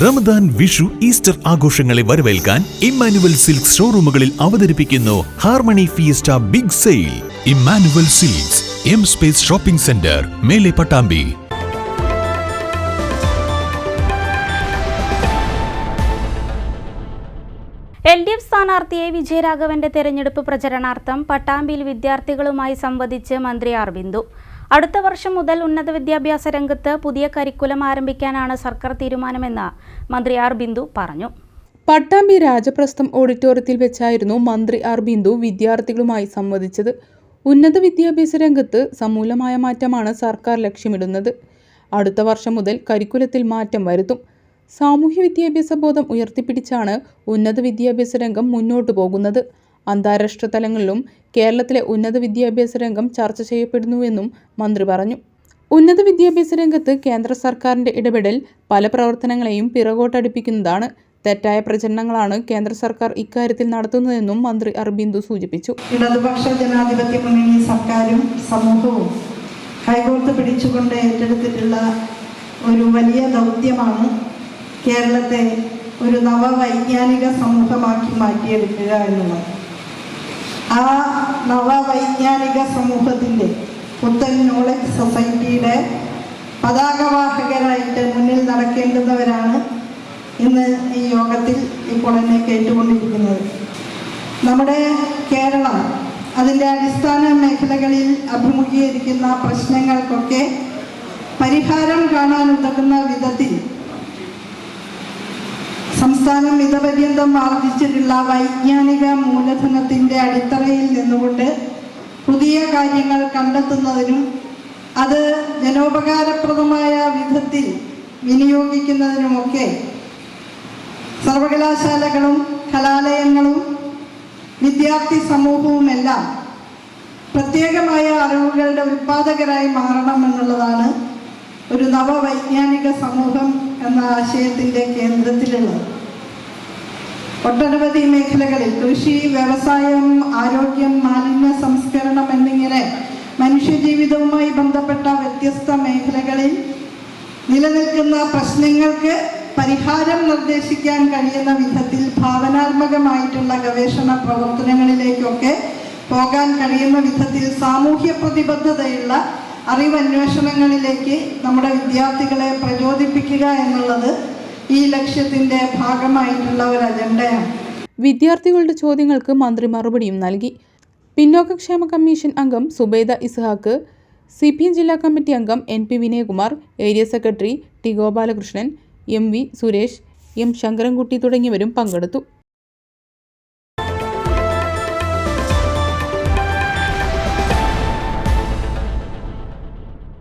Ramadan Vishu Easter ആഘോഷങ്ങളെ വരവേൽക്കാൻ Emmanuel silks ഷോറൂമുകളിൽ അവതരിപ്പിക്കുന്നു harmony fiesta big sale. Emmanuel Silks M space shopping centre മേലെ പട്ടാമ്പി. എൽ ഡി എഫ് സ്ഥാനാർത്ഥിയെ വിജയരാഘവന്റെ തെരഞ്ഞെടുപ്പ് പ്രചരണാർത്ഥം പട്ടാമ്പിയിൽ വിദ്യാർത്ഥികളുമായി സംവദിച്ച് മന്ത്രി ആർ ബിന്ദു അടുത്ത വർഷം മുതൽ ഉന്നത വിദ്യാഭ്യാസ രംഗത്ത് പുതിയ കരിക്കുലം ആരംഭിക്കാനാണ് സർക്കാർ തീരുമാനമെന്ന് മന്ത്രി ആർ ബിന്ദു പറഞ്ഞു. പട്ടാമ്പി രാജപ്രസ്ഥം ഓഡിറ്റോറിയത്തിൽ വെച്ചായിരുന്നു മന്ത്രി ആർ ബിന്ദു വിദ്യാർത്ഥികളുമായി സംവദിച്ചത്. ഉന്നത വിദ്യാഭ്യാസ രംഗത്ത് സമൂലമായ മാറ്റമാണ് സർക്കാർ ലക്ഷ്യമിടുന്നത്. അടുത്ത വർഷം മുതൽ കരിക്കുലത്തിൽ മാറ്റം വരുത്തും. സാമൂഹ്യ വിദ്യാഭ്യാസ ബോധം ഉയർത്തിപ്പിടിച്ചാണ് ഉന്നത വിദ്യാഭ്യാസ രംഗം മുന്നോട്ടു പോകുന്നത്. അന്താരാഷ്ട്ര തലങ്ങളിലും കേരളത്തിലെ ഉന്നത വിദ്യാഭ്യാസ രംഗം ചർച്ച ചെയ്യപ്പെടുന്നുവെന്നും മന്ത്രി പറഞ്ഞു. ഉന്നത വിദ്യാഭ്യാസ രംഗത്ത് കേന്ദ്ര സർക്കാരിന്റെ ഇടപെടൽ പല പ്രവർത്തനങ്ങളെയും പിറകോട്ടടിപ്പിക്കുന്നതാണ്. തെറ്റായ പ്രചരണങ്ങളാണ് കേന്ദ്ര സർക്കാർ ഇക്കാര്യത്തിൽ നടത്തുന്നതെന്നും മന്ത്രി അർബിന്ദു സൂചിപ്പിച്ചു. ഇടതുപക്ഷ ജനാധിപത്യ മുന്നണി സർക്കാരും സമൂഹവും കൈകോർത്ത് പിടിച്ചുകൊണ്ട് ഏറ്റെടുത്തിട്ടുള്ള ഒരു വലിയ ദൗത്യമാണ് കേരളത്തെ ഒരു നവവൈജ്ഞാനിക സമൂഹമാക്കി മാറ്റിയെടുക്കുക എന്നുള്ളത്. ആ നവവൈജ്ഞാനിക സമൂഹത്തിന്റെ പുത്തൻ നോളജ് സൊസൈറ്റിയുടെ പതാകവാഹകരായിട്ട് മുന്നിൽ നടക്കേണ്ടുന്നവരാണ് ഇന്ന് ഈ യോഗത്തിൽ ഇപ്പോൾ എന്നെ കേട്ടുകൊണ്ടിരിക്കുന്നത്. നമ്മുടെ കേരളം അതിന്റെ അടിസ്ഥാന മേഖലകളിൽ അഭിമുഖീകരിക്കുന്ന പ്രശ്നങ്ങൾക്കൊക്കെ പരിഹാരം കാണാൻ ഉതകുന്ന വിധത്തിൽ സംസ്ഥാനം ഇതപര്യന്തം ആർജിച്ചിട്ടുള്ള വൈജ്ഞാനിക മൂലധനത്തിന്റെ അടിത്തറയിൽ നിന്നുകൊണ്ട് പുതിയ കാര്യങ്ങൾ കണ്ടെത്തുന്നതിനും അത് ജനോപകാരപ്രദമായ വിധത്തിൽ വിനിയോഗിക്കുന്നതിനുമൊക്കെ സർവകലാശാലകളും കലാലയങ്ങളും വിദ്യാർത്ഥി സമൂഹവുമെല്ലാം പ്രത്യേകമായ അറിവുകളുടെ ഉൽപാദകരായി മാറണം എന്നുള്ളതാണ് ഒരു നവവൈജ്ഞാനിക സമൂഹം എന്ന ആശയത്തിന്റെ കേന്ദ്രത്തിലുള്ളത്. ഒട്ടനവധി മേഖലകളിൽ കൃഷി വ്യവസായം ആരോഗ്യം മാലിന്യ സംസ്കരണം എന്നിങ്ങനെ മനുഷ്യജീവിതവുമായി ബന്ധപ്പെട്ട വ്യത്യസ്ത മേഖലകളിൽ നിലനിൽക്കുന്ന പ്രശ്നങ്ങൾക്ക് പരിഹാരം നിർദ്ദേശിക്കാൻ കഴിയുന്ന വിധത്തിൽ ഭാവനാത്മകമായിട്ടുള്ള ഗവേഷണ പ്രവർത്തനങ്ങളിലേക്കൊക്കെ പോകാൻ കഴിയുന്ന വിധത്തിൽ സാമൂഹ്യ പ്രതിബദ്ധതയുള്ള അറിവന്വേഷണങ്ങളിലേക്ക് നമ്മുടെ വിദ്യാർത്ഥികളെ പ്രചോദിപ്പിക്കുക എന്നുള്ളത് ഈ ലക്ഷ്യത്തിന്റെ ഭാഗമായിട്ടുള്ള ഒരു അജണ്ടയാണ്. വിദ്യാർത്ഥികളുടെ ചോദ്യങ്ങൾക്ക് മന്ത്രി മറുപടിയും നൽകി. പിന്നോക്കക്ഷേമ കമ്മീഷൻ അംഗം Subaida Ishaq C P M ജില്ലാ കമ്മിറ്റി അംഗം N P Vinayakumar area secretary T Gopalakrishnan M V Suresh M Sankarankutty തുടങ്ങിയവരും പങ്കെടുത്തു.